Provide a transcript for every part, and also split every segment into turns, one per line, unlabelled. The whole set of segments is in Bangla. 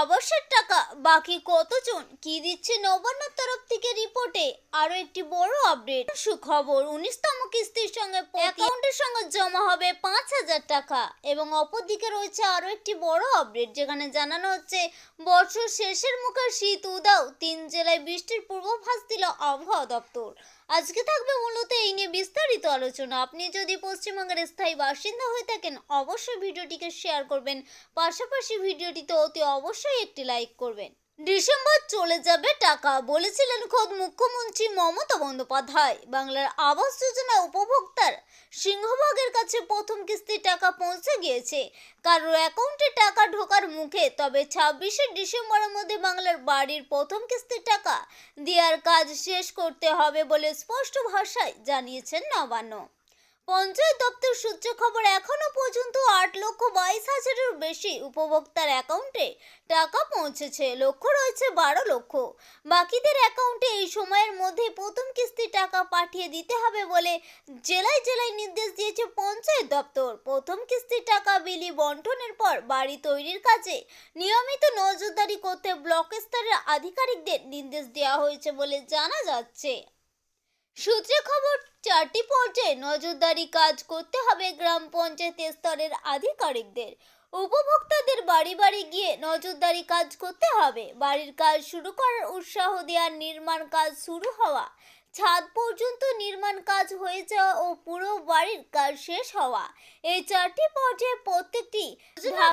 আবাসের টাকা, বাকি কতজন? কি দিচ্ছে নবান্নর তরফ থেকে রিপোর্টে? আরও একটি বড় আপডেট। সুখবর উনিশতম কিস্তির সঙ্গে অ্যাকাউন্টের সঙ্গে জমা হবে পাঁচ হাজার টাকা। এবং অপরদিকে রয়েছে আরও একটি বড় আপডেট, যেখানে জানানো হচ্ছে, বছর শেষের মুখে শীত, উদাও, তিন জেলায় বৃষ্টির পূর্বাভাস দিল আবহাওয়া দপ্তর। আজকে থাকবে মূলত এই নিয়ে বিস্তারিত আলোচনা। আপনি যদি পশ্চিমবঙ্গের স্থায়ী বাসিন্দা হয়ে থাকেন, অবশ্যই ভিডিওটিকে শেয়ার করবেন। পাশাপাশি ভিডিওটিতে অতি অবশ্যই একটি লাইক করবেন। ডিসেম্বর চলে যাবে টাকা, বলেছিলেন খোদ মুখ্যমন্ত্রী মমতা বন্দ্যোপাধ্যায়। বাংলার আবাস যোজনা উপভোক্তার সিংহভাগের কাছে প্রথম কিস্তির টাকা পৌঁছে গিয়েছে। কারোর অ্যাকাউন্টে টাকা ঢোকার মুখে, তবে ছাব্বিশে ডিসেম্বরের মধ্যে বাংলার বাড়ির প্রথম কিস্তির টাকা দেওয়ার কাজ শেষ করতে হবে বলে স্পষ্ট ভাষায় জানিয়েছেন নবান্ন। পঞ্চায়েত দপ্তর সূত্রে খবর, এখনও পর্যন্ত আট লক্ষ বাইশ হাজারের বেশি উপভোক্তার অ্যাকাউন্টে টাকা পৌঁছেছে। লক্ষ্য রয়েছে বারো লক্ষ। বাকিদের অ্যাকাউন্টে এই সময়ের মধ্যে প্রথম কিস্তির টাকা পাঠিয়ে দিতে হবে বলে জেলায় জেলায় নির্দেশ দিয়েছে পঞ্চায়েত দপ্তর। প্রথম কিস্তির টাকা বিলি বন্টনের পর বাড়ি তৈরির কাজে নিয়মিত নজরদারি করতে ব্লক স্তরের আধিকারিকদের নির্দেশ দেওয়া হয়েছে বলে জানা যাচ্ছে। সূত্রে খবর, চারটি পর্যায়ে নজরদারি কাজ করতে হবে গ্রাম পঞ্চায়েত স্তরের আধিকারিকদের। উপভোক্তাদের বাড়ি বাড়ি গিয়ে নজরদারি কাজ করতে হবে। বাড়ির কাজ শুরু করার উৎসাহ দেওয়ার নির্মাণ কাজ শুরু হওয়া, ছাদ পর্যন্ত নির্মাণ কাজ হয়ে যাওয়া ও পুরো বাড়ির কাজ শেষ হওয়া। এই চারটি পর্যায়ে প্রত্যেকটি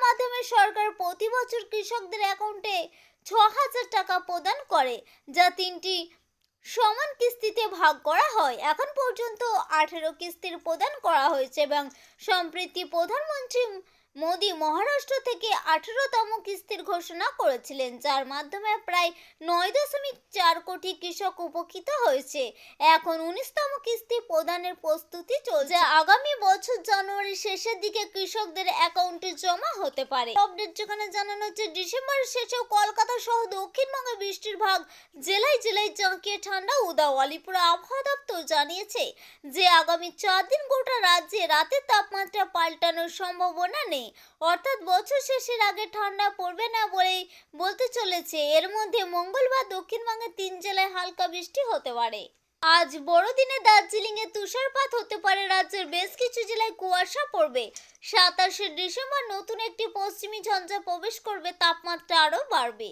মাধ্যমে সরকার প্রতি বছর কৃষকদের অ্যাকাউন্টে ছ হাজার টাকা প্রদান করে, যা তিনটি সমান কিস্তিতে ভাগ করা হয়। এখন পর্যন্ত আঠেরো কিস্তির প্রদান করা হয়েছে এবং সম্প্রতি প্রধানমন্ত্রী মোদী মহারাষ্ট্র থেকে আঠেরোতম কিস্তির ঘোষণা করেছিলেন, যার মাধ্যমে প্রায় নয় দশমিক চার কোটি কৃষক উপকৃত হয়েছে। এখন উনিশতম কিস্তি প্রদানের প্রস্তুতি চলছে। আগামী বছর জানুয়ারি শেষের দিকে কৃষকদের অ্যাকাউন্টে জমা হতে পারে। আপডেট যেখানে জানানো হচ্ছে, ডিসেম্বরের শেষেও কলকাতা সহ দক্ষিণবঙ্গে বৃষ্টির ভাগ জেলায় জেলায় জাঁকিয়ে ঠান্ডা, উদাও। আলিপুর আবহাওয়া দপ্তর জানিয়েছে যে, আগামী চার দিন গোটা রাজ্যে রাতের তাপমাত্রা পাল্টানোর সম্ভাবনা নেই। অর্থাৎ বছর শেষের আগে ঠান্ডা পড়বে না বলেই বলতে চলেছে। এর মধ্যে মঙ্গলবার দক্ষিণবঙ্গের তিন জেলায় হালকা বৃষ্টি হতে পারে। আজ বড়দিনে দার্জিলিংয়ে তুষারপাত হতে পারে। রাজ্যের বেশ কিছু জেলায় কুয়াশা পড়বে। সাতাশে ডিসেম্বর নতুন একটি পশ্চিমী ঝঞ্ঝা প্রবেশ করবে। তাপমাত্রা আরও বাড়বে।